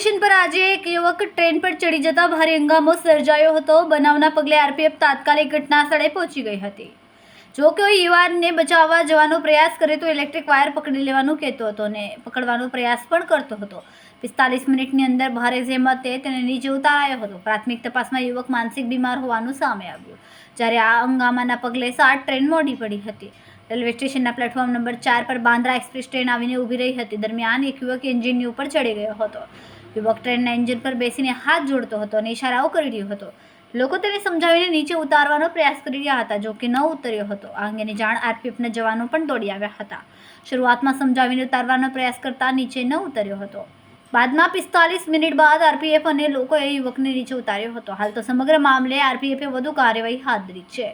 આજે એક યુવક ટ્રેન પર ચડી જતા ભારે હંગામો સર્જાયો હતો. બનાવના પગલે આરપીએફ તાત્કાલિક ઘટના સ્થળે પહોંચી ગઈ હતી. જો કોઈ યુવાનને બચાવવા જવાનો પ્રયાસ કરે તો ઇલેક્ટ્રિક વાયર પકડી લેવાનું કહેતો હતો અને પકડવાનો પ્રયાસ પણ કરતો હતો. પિસ્તાલીસ મિનિટની અંદર ભારે જહેમતે તેને નીચે ઉતારાયો હતો. પ્રાથમિક તપાસમાં યુવક માનસિક બીમાર હોવાનું સામે આવ્યું. જ્યારે આ હંગામાના પગલે સાત ટ્રેન મોડી પડી હતી. રેલવે સ્ટેશનના પ્લેટફોર્મ નંબર ચાર પર બાંદ્રા એક્સપ્રેસ ટ્રેન આવીને ઊભી રહી હતી. દરમિયાન એક યુવક એન્જિનની ઉપર ચડી ગયો હતો. યુવક ટ્રેનના એન્જિન પર બેસીને હાથ જોડતો હતો અને ઇશારાઓ કરી રહ્યો હતો. લોકો તેને સમજાવીને નીચે ઉતારવાનો પ્રયાસ કરી રહ્યા હતા, જો કે ન ઉતર્યો હતો. આ અંગેની જાણ આરપીએફના જવાનો પણ દોડી આવ્યા હતા. શરૂઆતમાં સમજાવીને ઉતારવાનો પ્રયાસ કરતા નીચે ન ઉતર્યો હતો. બાદમાં પિસ્તાલીસ મિનિટ બાદ આરપીએફ અને લોકોએ યુવકને નીચે ઉતાર્યો હતો. હાલ તો સમગ્ર મામલે આરપીએફે વધુ કાર્યવાહી હાથ ધરી છે.